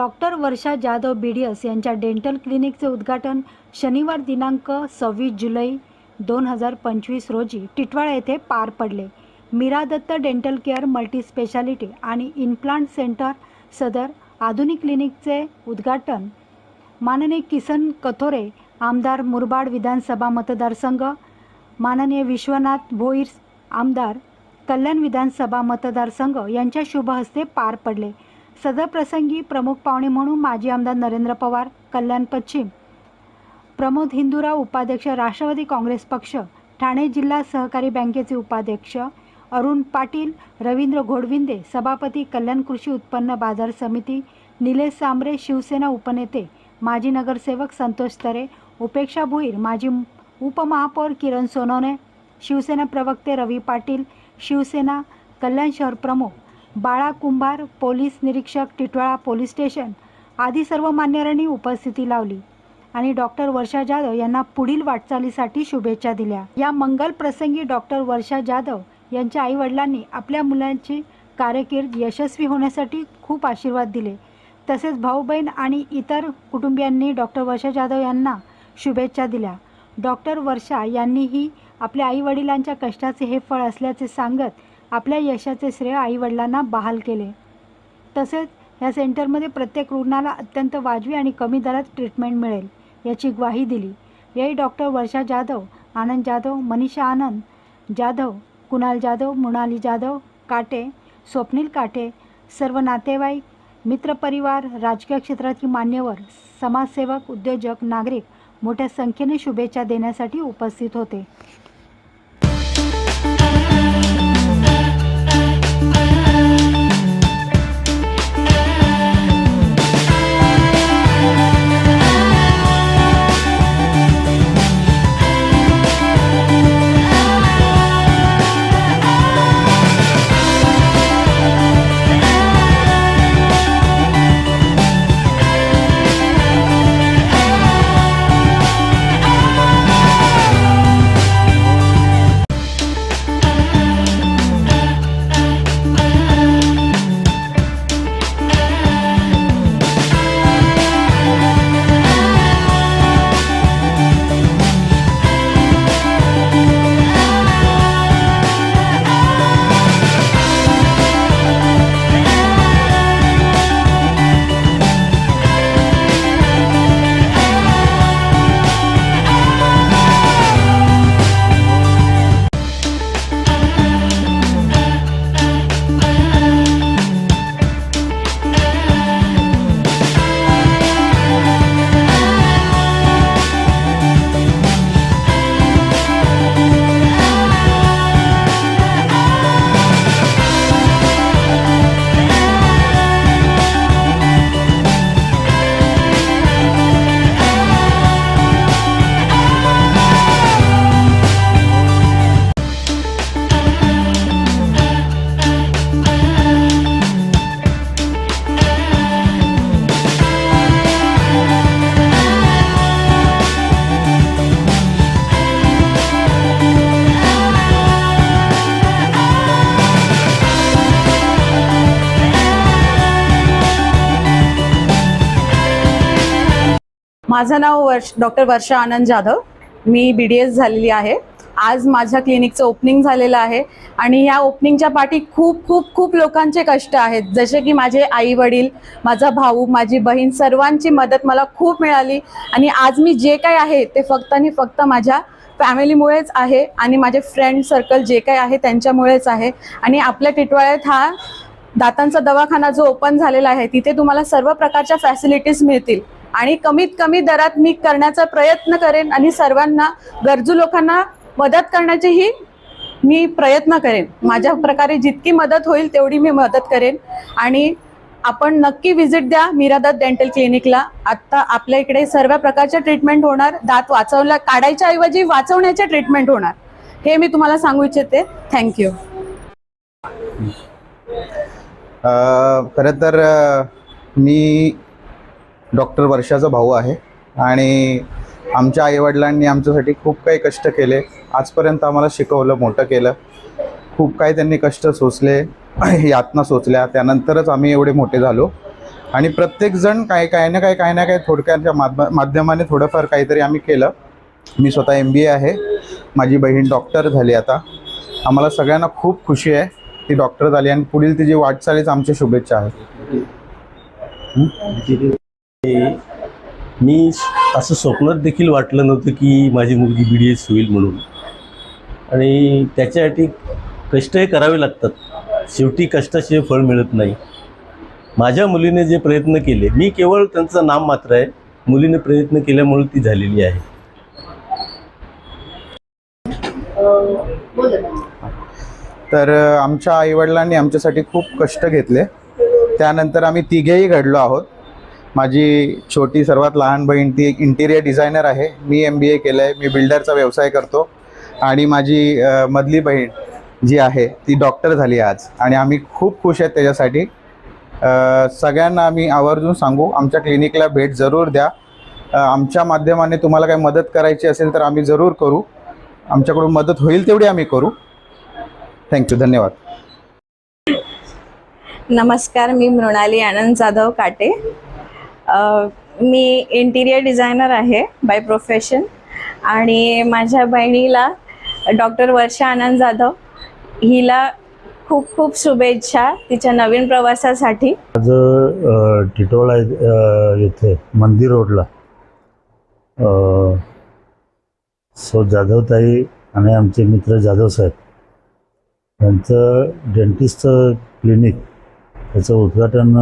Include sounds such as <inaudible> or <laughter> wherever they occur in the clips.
Doctor Varsha Jadhav B D S यांच्या dental क्लिनिकचे उद्घाटन शनिवार दिनांक सव्वीस जुलै दोन हजार पंचवीस रोजी टिटवाळा येथे पार पडले. Meera Datta dental care multi speciality आणि इम्प्लांट सेंटर सदर आधुनिक क्लिनिकचे उद्घाटन. माननीय किसन कथोरे आमदार मुरबाड विधानसभा मतदारसंघ माननीय विश्वनाथ भोईर आमदार कल्याण विधानसभा मतदारसंघ यांच्या शुभहस्ते पार पडले. सदरप्रसंगी प्रमुख पाहुणे म्हणून माजी आमदार नरेंद्र पवार कल्याण पश्चिम प्रमोद हिंदुराव उपाध्यक्ष राष्ट्रवादी काँग्रेस पक्ष ठाणे जिल्हा सहकारी बँकेचे उपाध्यक्ष अरुण पाटील रवींद्र घोडविंदे सभापती कल्याण कृषी उत्पन्न बाजार समिती निलेश सांबरे शिवसेना उपनेते माजी नगरसेवक संतोष तरे उपेक्षा भुईर माजी उपमहापौर किरण सोनवणे शिवसेना प्रवक्ते रवी पाटील शिवसेना कल्याण शहर प्रमुख बाळा कुंभार पोलीस निरीक्षक टिटवाळा पोलीस स्टेशन आदी सर्व मान्यवरांनी उपस्थिती लावली आणि डॉक्टर वर्षा जाधव यांना पुढील वाटचालीसाठी शुभेच्छा दिल्या. या मंगल प्रसंगी डॉक्टर वर्षा जाधव यांच्या आईवडिलांनी आपल्या मुलांची कारकीर्द यशस्वी होण्यासाठी खूप आशीर्वाद दिले. तसेच भाऊ बहीण आणि इतर कुटुंबियांनी डॉक्टर वर्षा जाधव यांना शुभेच्छा दिल्या. डॉक्टर वर्षा यांनीही आपल्या आईवडिलांच्या कष्टाचे हे फळ असल्याचे सांगत आपल्या यशाचे श्रेय आईवडिलांना बहाल केले. तसेच या सेंटरमध्ये प्रत्येक रुग्णाला अत्यंत वाजवी आणि कमी दरात ट्रीटमेंट मिळेल याची ग्वाही दिली. याही डॉक्टर वर्षा जाधव आनंद जाधव मनीषा आनंद जाधव कुणाल जाधव मृणाली जाधव काटे स्वप्नील काटे सर्व नातेवाईक मित्रपरिवार राजकीय क्षेत्रातील मान्यवर समाजसेवक उद्योजक नागरिक मोठ्या संख्येने शुभेच्छा देण्यासाठी उपस्थित होते. माझं नाव वर्ष डॉक्टर वर्षा आनंद जाधव. मी बी डी एस झालेली आहे. आज माझ्या क्लिनिकचं ओपनिंग झालेलं आहे आणि या ओपनिंगच्या पाठी खूप खूप खूप लोकांचे कष्ट आहेत. जसे की माझे आई वडील माझा भाऊ माझी बहीण सर्वांची मदत मला खूप मिळाली आणि आज मी जे काय आहे ते फक्त आणि फक्त माझ्या फॅमिलीमुळेच आहे आणि माझे फ्रेंड सर्कल जे काही आहे त्यांच्यामुळेच आहे. आणि आपल्या टिटवाळ्यात हा दातांचा दवाखाना जो ओपन झालेला आहे तिथे तुम्हाला सर्व प्रकारच्या फॅसिलिटीज मिळतील. आणि कमीत कमी दरात मी करण्याचा प्रयत्न करेन आणि सर्वांना गरजू लोकांना मदत करण्याचीही मी प्रयत्न करेन. माझ्या प्रकारे जितकी मदत होईल तेवढी मी मदत करेन. आणि आपण नक्की व्हिजिट द्या मीरादत डेंटल क्लिनिकला आत्ता आपल्या इकडे सर्व प्रकारच्या ट्रीटमेंट होणार. दात वाचवल्या काढायच्या ऐवजी वाचवण्याचे ट्रीटमेंट होणार. हे मी तुम्हाला सांगू इच्छिते. थँक्यू खरं तर मी डॉक्टर वर्षाचा भाऊ आहे. आणि आमच्या आईवडिलांनी आमच्यासाठी खूप काही कष्ट केले. आजपर्यंत आम्हाला शिकवलं मोठं केलं. खूप काही त्यांनी कष्ट सोचले यातना सोचल्या त्यानंतरच आम्ही एवढे मोठे झालो. आणि प्रत्येकजण काय काय ना काय काय ना काय थोडक्याच्या माध्य माध्यमाने थोडंफार काहीतरी आम्ही केलं. मी स्वतः एम बी ए आहे. माझी बहीण डॉक्टर झाली आता. आम्हाला सगळ्यांना खूप खुशी आहे ती डॉक्टर झाली आणि पुढील तिची वाटचालीच आमच्या शुभेच्छा आहेत. मी असं स्वप्नात देखील वाटलं नव्हतं की माझी मुलगी बी डी एस होईल म्हणून. आणि त्याच्यासाठी कष्टही करावे लागतात. शेवटी कष्टाशिवाय फळ मिळत नाही. माझ्या मुलीने जे प्रयत्न केले मी केवळ त्यांचं नाम मात्र आहे. मुलीने प्रयत्न केल्यामुळे ती झालेली आहे. तर आमच्या आईवडिलांनी आमच्यासाठी खूप कष्ट घेतले. त्यानंतर आम्ही तिघेही घडलो आहोत. माझी छोटी सर्वात लहान बहीण ती एक इंटिरियर डिझायनर आहे. मी एम बी ए केलं आहे मी बिल्डरचा व्यवसाय करतो. आणि माझी मधली बहीण जी आहे ती डॉक्टर झाली आज. आणि आम्ही खूप खुश आहेत त्याच्यासाठी. सगळ्यांना आम्ही आवर्जून सांगू आमच्या क्लिनिकला भेट जरूर द्या. आमच्या माध्यमाने तुम्हाला काही मदत करायची असेल तर आम्ही जरूर करू. आमच्याकडून मदत होईल तेवढी आम्ही करू. थँक्यू धन्यवाद. नमस्कार मी मृणाली आनंद जाधव काटे. मी इंटिरियर डिझायनर आहे बाय प्रोफेशन आणि माझ्या बहिणीला डॉक्टर वर्षा आनंद जाधव हिला खूप खूप शुभेच्छा तिच्या नवीन प्रवासासाठी. आज टिटोळा येथे मंदिर रोडला. सो जाधवताई आणि आमचे मित्र जाधव साहेब यांचं डेंटिस्ट क्लिनिक त्याचं उद्घाटन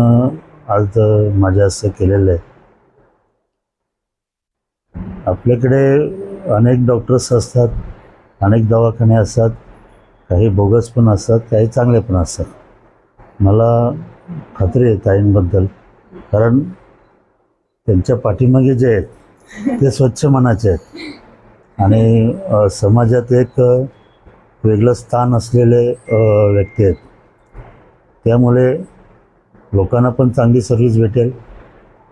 आज तर माझ्या असं केलेलं आहे. आपल्याकडे अनेक डॉक्टर्स असतात अनेक दवाखाने असतात काही बोगस पण असतात काही चांगले पण असतात. मला खात्री आहे ताईंबद्दल कारण त्यांच्या पाठीमागे जे आहेत ते स्वच्छ मनाचे आहेत. आणि समाजात एक वेगळं स्थान असलेले व्यक्ती आहेत. त्यामुळे लोकांना पण चांगली सर्व्हिस भेटेल.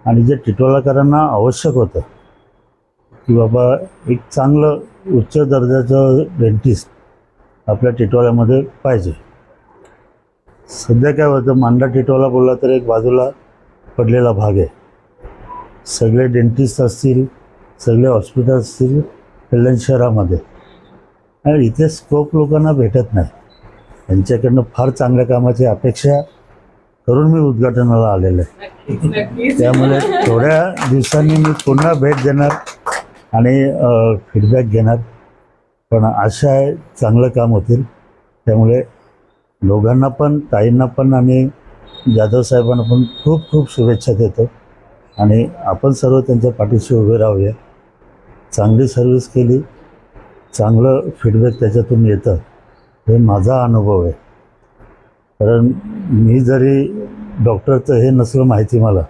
आणि जे टिटोळाकरांना आवश्यक होतं की बाबा एक चांगलं उच्च दर्जाचं डेंटिस्ट आपल्या टिटोल्यामध्ये पाहिजे. सध्या काय होतं मांडा टिटोला बोलला तर एक बाजूला पडलेला भाग आहे. सगळे डेंटिस्ट असतील सगळे हॉस्पिटल असतील कल्याण शहरामध्ये. आणि इथे स्कोप लोकांना भेटत नाही. त्यांच्याकडनं फार चांगल्या कामाची अपेक्षा करून मी उद्घाटनाला आलेलो आहे. त्यामुळे थोड्या दिवसांनी मी पुन्हा भेट देणार आणि फीडबॅक घेणार. पण आशा आहे चांगलं काम होतील. त्यामुळे दोघांना पण ताईंना पण आणि जाधव साहेबांना पण खूप खूप शुभेच्छा देतो. आणि आपण सर्व त्यांच्या पाठीशी उभे राहूया. चांगली सर्व्हिस केली. चांगलं फीडबॅक त्याच्यातून येतं. हे माझा अनुभव आहे. कारण मी जरी डॉक्टरचं हे नसलं माहिती मला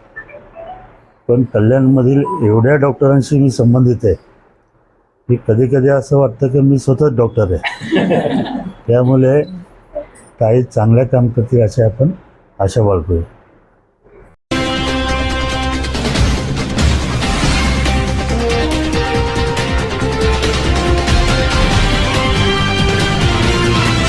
पण कल्याणमधील एवढ्या डॉक्टरांशी मी संबंधित आहे की कधी कधी असं वाटतं की मी स्वतःच डॉक्टर आहे. <laughs> त्यामुळे काही चांगल्या काम करतील अशी आपण आशा बाळगूया.